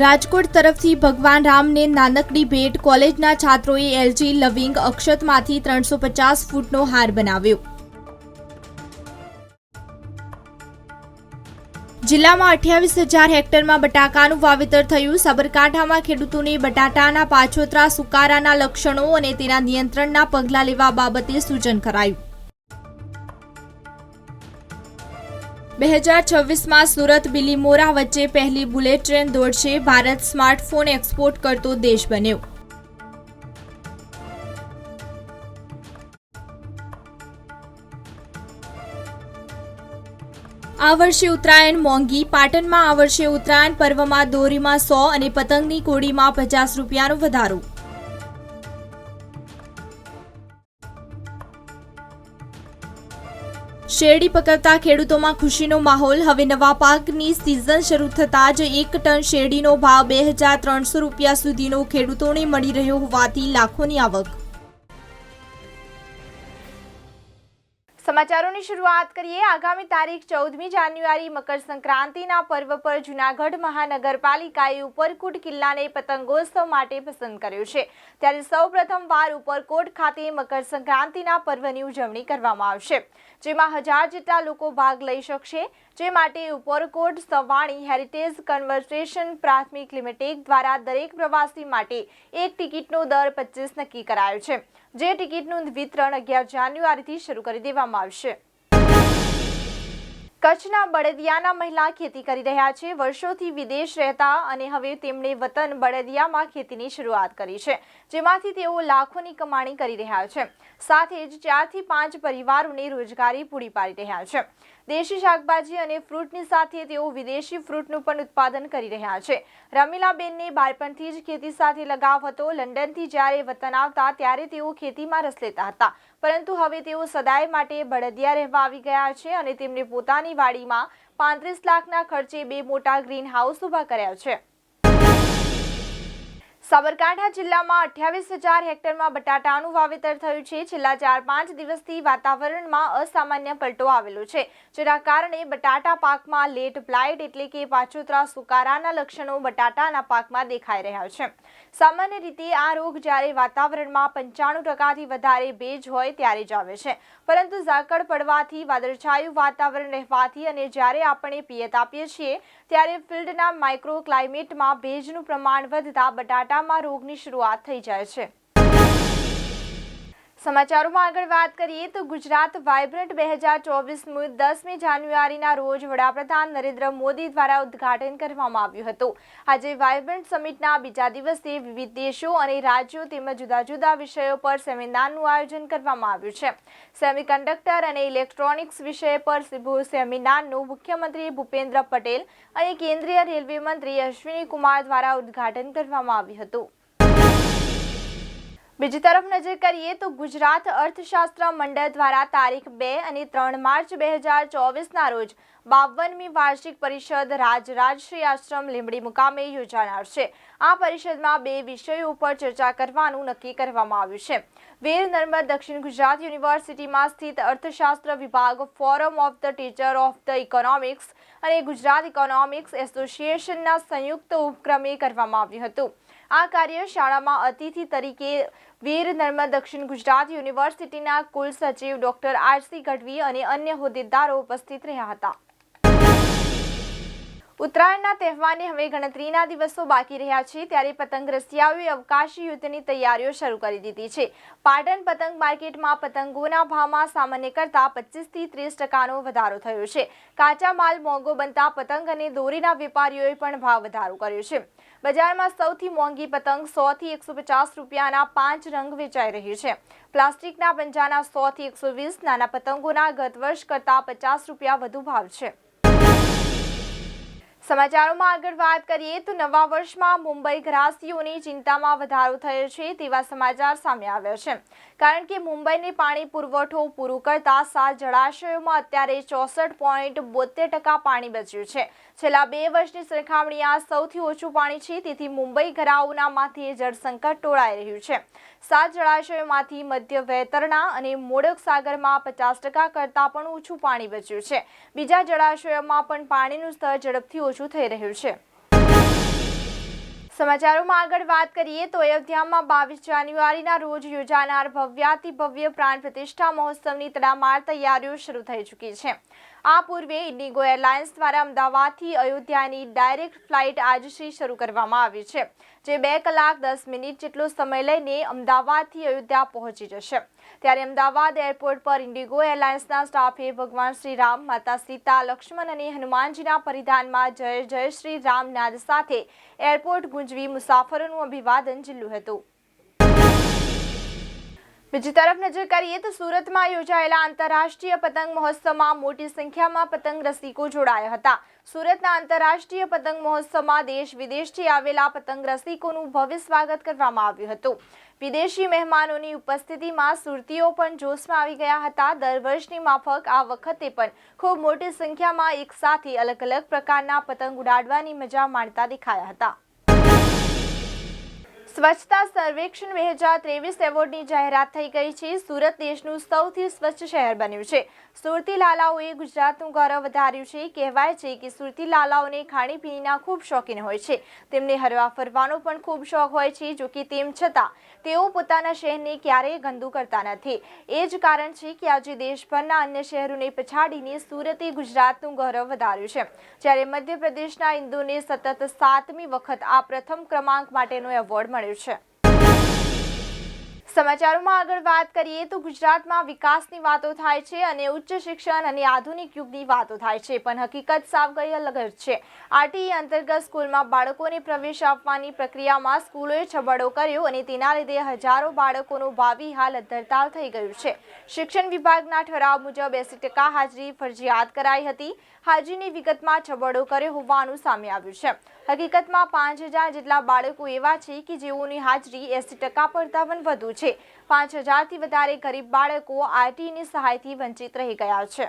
રાજકોટ તરફથી ભગવાન રામને નાનકડી ભેટ કોલેજના છાત્રોએ એલજી લવિંગ અક્ષતમાંથી ત્રણસો પચાસ ફૂટનો હાર બનાવ્યો. જિલ્લામાં અઠ્યાવીસ હજાર હેક્ટરમાં બટાકાનું વાવેતર થયું. સાબરકાંઠામાં ખેડૂતોને બટાટાના પાછોતરા સુકારાના લક્ષણો અને તેના નિયંત્રણના પગલાં લેવા બાબતે સૂચન કરાયું. બે હજાર છવ્વીસમાં સુરત બિલીમોરા વચ્ચે પહેલી બુલેટ ટ્રેન દોડશે. ભારત સ્માર્ટફોન એક્સપોર્ટ કરતો દેશ બન્યો. આ વર્ષે ઉત્તરાયણ મોંઘી. પાટણમાં આ વર્ષે ઉત્તરાયણ પર્વમાં દોરીમાં સો અને પતંગની કોડીમાં પચાસ રૂપિયાનો વધારો. શેરડી પકવતા ખેડૂતોમાં ખુશીનો માહોલ. હવે નવા પાકની સિઝન શરૂ થતાં જ એક ટન શેરડીનો ભાવ બે હજાર ત્રણસો રૂપિયા સુધીનો ખેડૂતોને મળી રહ્યો હોવાથી લાખોની આવક સમાચારોની શરૂઆત કરીએ. આગામી તારીખ ચૌદમી જાન્યુઆરી મકર સંક્રાંતિના પર્વ પર જૂનાગઢ મહાનગરપાલિકાએ ઉપરકોટ કિલ્લાને પતંગોત્સવ માટે પસંદ કર્યો છે. ત્યારે સૌ પ્રથમવાર ઉપરકોટ ખાતે મકર સંક્રાંતિના પર્વની ઉજવણી કરવામાં આવશે, જેમાં હજાર જેટલા લોકો ભાગ લઈ શકશે. જે માટે ઉપરકોટ સવાણી હેરિટેજ કન્વર્સેશન પ્રાથમિક લિમિટેડ દ્વારા દરેક પ્રવાસી માટે એક ટિકિટનો દર પચીસ નક્કી કરાયો છે. જે ટિકિટનું વિતરણ અગિયાર જાન્યુઆરીથી શરૂ કરી દેવામાં આવશે. કચ્છના બળદિયાના મહિલા ખેતી કરી રહ્યા છે. વર્ષોથી વિદેશ રહેતા અને હવે તેમણે વતન બળદિયામાં ખેતીની શરૂઆત કરી છે, જેમાંથી તેઓ લાખોની કમાણી કરી રહ્યા છે. સાથે જ ચારથી પાંચ પરિવારોને રોજગારી પૂરી પાડી રહ્યા છે. દેશી શાકભાજી અને ફ્રૂટની સાથે તેઓ વિદેશી ફ્રૂટનું પણ ઉત્પાદન કરી રહ્યા છે. રમીલાબેનને બાળપણથી જ ખેતી સાથે લગાવ હતો. લંડનથી જ્યારે વતન આવતા, ત્યારે તેઓ ખેતીમાં રસ લેતા હતા. પરંતુ હવે તેઓ સદાય માટે બળદિયા રહેવા આવી ગયા છે અને તેમણે પોતાની વાડીમાં પાંત્રીસ લાખના ખર્ચે બે મોટા ગ્રીન હાઉસ ઊભા કર્યા છે. સાબરકાંઠા જિલ્લામાં અઠ્યાવીસ હજાર હેક્ટરમાં બટાટાનું વાવેતર થયું છે. છેલ્લા ચાર પાંચ દિવસથી વાતાવરણમાં અસામાન્ય પલટો આવેલો છે. જેના કારણે બટાટા પાકમાં લેટ બ્લાઇટ એટલે કે પાછોતરા સુકારાના લક્ષણો બટાટાના પાકમાં દેખાઈ રહ્યા છે. સામાન્ય રીતે આ રોગ જ્યારે વાતાવરણમાં પંચાણું ટકાથી વધારે ભેજ હોય ત્યારે જ આવે છે. પરંતુ ઝાકળ પડવાથી, વાદળછાયું વાતાવરણ રહેવાથી અને જ્યારે આપણે પિયત આપીએ છીએ, ત્યારે ફિલ્ડના માઇક્રો ક્લાઇમેટમાં ભેજનું પ્રમાણ વધતા બટાટામાં રોગની શરૂઆત થઈ જાય છે. સમાચારોમાં આગળ વાત કરીએ તો ગુજરાત વાઇબ્રન્ટ બે હજાર ચોવીસનું દસમી જાન્યુઆરીના રોજ વડાપ્રધાન નરેન્દ્ર મોદી દ્વારા ઉદ્ઘાટન કરવામાં આવ્યું હતું. આજે વાઇબ્રન્ટ સમિટના બીજા દિવસે વિવિધ દેશો અને રાજ્યો તેમજ જુદા જુદા વિષયો પર સેમિનારનું આયોજન કરવામાં આવ્યું છે. સેમિકન્ડક્ટર અને ઇલેક્ટ્રોનિક્સ વિષય પર સિભુ સેમિનારનું મુખ્યમંત્રી ભૂપેન્દ્ર પટેલ અને કેન્દ્રીય રેલવે મંત્રી અશ્વિની કુમાર દ્વારા ઉદ્ઘાટન કરવામાં આવ્યું હતું. બીજી તરફ નજર કરીએ તો ગુજરાત અર્થશાસ્ત્ર મંડળ દ્વારા તારીખ બે અને ત્રણ માર્ચ બે હજાર ચોવીસના રોજ બાવનમી વાર્ષિક પરિષદ રાજરાજશ્રી આશ્રમ લીંબડી મુકામે યોજાનાર છે. આ પરિષદમાં બે વિષયો ઉપર ચર્ચા કરવાનું નક્કી કરવામાં આવ્યું છે. વીર નર્મદ દક્ષિણ ગુજરાત યુનિવર્સિટીમાં સ્થિત અર્થશાસ્ત્ર વિભાગ forum of the teacher of the economics અને ગુજરાત ઇકોનોમિક્સ એસોસિએશનના સંયુક્ત ઉપક્રમે કરવામાં આવ્યું હતું. આ કાર્ય શાળામાં અતિથિ તરીકે વીર નર્મદ દક્ષિણ ગુજરાત યુનિવર્સિટીના કુલ સચિવ ડોક્ટર આરસી ગઢવી અને અન્ય હોદ્દેદારો ઉપસ્થિત રહ્યા હતા. ઉત્તરાયણના તહેવારની હવે ગણતરીના દિવસો બાકી રહ્યા છે, ત્યારે પતંગ રસિયાઓએ અવકાશી યુદ્ધની તૈયારીઓ શરૂ કરી દીધી છે. પાટણ પતંગ માર્કેટમાં પતંગોના ભાવમાં સામાન્ય કરતાં પચીસથી ત્રીસ ટકાનો વધારો થયો છે. કાચા માલ મોંઘો બનતા પતંગ અને દોરીના વેપારીઓએ પણ ભાવ વધારો કર્યો છે. બજારમાં સૌથી મોંઘી પતંગ સો થી એકસો પચાસ રૂપિયાના પાંચ રંગ વેચાઈ રહી છે. પ્લાસ્ટિકના પંજાના સો થી એકસો વીસ નાના પતંગોના ગત વર્ષ કરતાં પચાસ રૂપિયા વધુ ભાવ છે. સમાચારોમાં આગળ વાત કરીએ તો નવા વર્ષમાં મુંબઈ ગ્રાસીઓની ચિંતામાં વધારો થયો છે તેવા સમાચાર સામે આવ્યા છે. કારણ કે મુંબઈને પાણી પુરવઠો પૂરું કરતા સાત જળાશયોમાં અત્યારે ચોસઠ પોઈન્ટ બોતેર ટકા પાણી બચ્યું છે. છેલ્લા બે વર્ષની સરખામણી આ સૌથી ઓછું પાણી છે, તેથી મુંબઈ ઘરાઓનામાંથી જળસંકટ ટોળાઈ રહ્યું છે. સાત જળાશયોમાંથી મધ્ય વેતરણા અને મોડક સાગરમાં પચાસ ટકા કરતાં પણ ઓછું પાણી બચ્યું છે. બીજા જળાશયોમાં પણ પાણીનું સ્તર ઝડપથી ઓછું થઈ રહ્યું છે. સમાચારોમાં આગળ વાત કરીએ તો અયોધ્યામાં બાવીસ જાન્યુઆરીના રોજ યોજાનાર ભવ્યાતિ ભવ્ય પ્રાણ પ્રતિષ્ઠા મહોત્સવની તડામાર તૈયારીઓ શરૂ થઈ ચૂકી છે. આ પૂર્વે ઇન્ડિગો એરલાઇન્સ દ્વારા અમદાવાદથી અયોધ્યાની ડાયરેક્ટ ફ્લાઇટ આજથી શરૂ કરવામાં આવી છે, જે બે કલાક દસ મિનિટ જેટલો સમય લઈને અમદાવાદથી અયોધ્યા પહોંચી જશે. ત્યારે અમદાવાદ એરપોર્ટ પર ઇન્ડિગો એરલાઇન્સના સ્ટાફે ભગવાન શ્રી રામ માતા સીતા, લક્ષ્મણ અને હનુમાનજીના પરિધાનમાં જય જય શ્રી રામ નાદ સાથે એરપોર્ટ ગુંજવી મુસાફરોનું અભિવાદન ઝીલ્યું હતું. બીજી તરફ નજર કરીએ તો સુરતમાં યોજાયેલા આંતરરાષ્ટ્રીય પતંગ મહોત્સવમાં મોટી સંખ્યામાં પતંગ રસિકો જોડાયા હતા. સુરતના આંતરરાષ્ટ્રીય પતંગ મહોત્સવમાં દેશ વિદેશથી આવેલા પતંગ રસિકોનું ભવ્ય સ્વાગત કરવામાં આવ્યું હતું. વિદેશી મહેમાનોની ઉપસ્થિતિમાં સુરતીઓ પણ જોશમાં આવી ગયા હતા. દર વર્ષની માફક આ વખતે પણ ખૂબ મોટી સંખ્યામાં એકસાથે અલગ અલગ પ્રકારના પતંગ ઉડાડવાની મજા માણતા દેખાયા હતા. સ્વચ્છતા સર્વેક્ષણ બે હજાર ત્રેવીસ એવોર્ડની જાહેરાત થઈ ગઈ છે. સુરત દેશનું સૌથી સ્વચ્છ શહેર બન્યું છે. સુરતી લાલાઓએ ગુજરાતનું ગૌરવ વધાર્યું છે. કહેવાય છે કે સુરતી લાલાઓને ખાણીપીણીના ખૂબ શોખીન હોય છે. તેમને હરવા ફરવાનો પણ ખૂબ શોખ હોય છે, જો કે તેમ છતાં તેઓ પોતાના શહેરને ક્યારેય ગંદુ કરતા નથી. એ જ કારણ છે કે આજે દેશભરના અન્ય શહેરોને પછાડીને સુરતે ગુજરાતનું ગૌરવ વધાર્યું છે. જ્યારે મધ્યપ્રદેશના ઇન્દુને સતત સાતમી વખત આ પ્રથમ ક્રમાંક માટેનો એવોર્ડ મળ્યો છે સમાચારોમાં આગળ વાત કરીએ તો ગુજરાતમાં વિકાસની વાતો થાય છે અને ઉચ્ચ શિક્ષણ અને આધુનિક યુગની વાતો થાય છે, પણ હકીકત સાવ કઈ અલગ જ છે. આરટીઈ અંતર્ગત સ્કૂલમાં બાળકોને પ્રવેશ આપવાની પ્રક્રિયામાં સ્કૂલોએ છબડો કર્યો અને તેના લીધે હજારો બાળકોનું ભાવિ હાલ અધરતાલ થઈ ગયું છે. શિક્ષણ વિભાગના ઠરાવ મુજબ એસી ટકા હાજરી ફરજિયાત કરાઈ હતી. હાજરીની વિગતમાં છબડો કર્યો હોવાનું સામે આવ્યું છે. હકીકતમાં પાંચ હજાર જેટલા બાળકો એવા છે કે જેઓની હાજરી એસી ટકા કરતાં પણ વધુ છે. પાંચ હજારથી વધારે ગરીબ બાળકો આરટીની સહાયથી વંચિત રહી ગયા છે.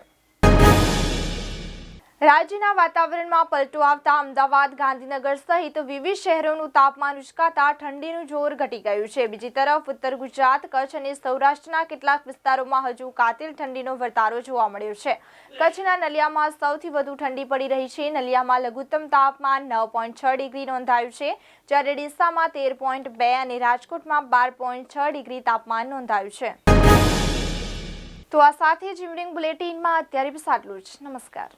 રાજ્યના વાતાવરણમાં પલટો આવતા અમદાવાદ, ગાંધીનગર સહિત વિવિધ શહેરોનું તાપમાન ઉચકાતા ઠંડીનું જોર ઘટી ગયું છે. બીજી તરફ ઉત્તર ગુજરાત, કચ્છ અને સૌરાષ્ટ્રના કેટલાક વિસ્તારોમાં હજુ કાતિલ ઠંડીનો વર્તારો જોવા મળ્યો છે. કચ્છના નલિયામાં સૌથી વધુ ઠંડી પડી રહી છે. નલિયામાં લઘુત્તમ તાપમાન નવ પોઈન્ટ છ ડિગ્રી નોંધાયું છે, જ્યારે ડીસામાં તેર પોઈન્ટ બે અને રાજકોટમાં બાર પોઈન્ટ છ ડિગ્રી તાપમાન નોંધાયું છે. તો આ સાથે જ ઇવનિંગ બુલેટિનમાં અત્યારે બસ આટલું જ નમસ્કાર.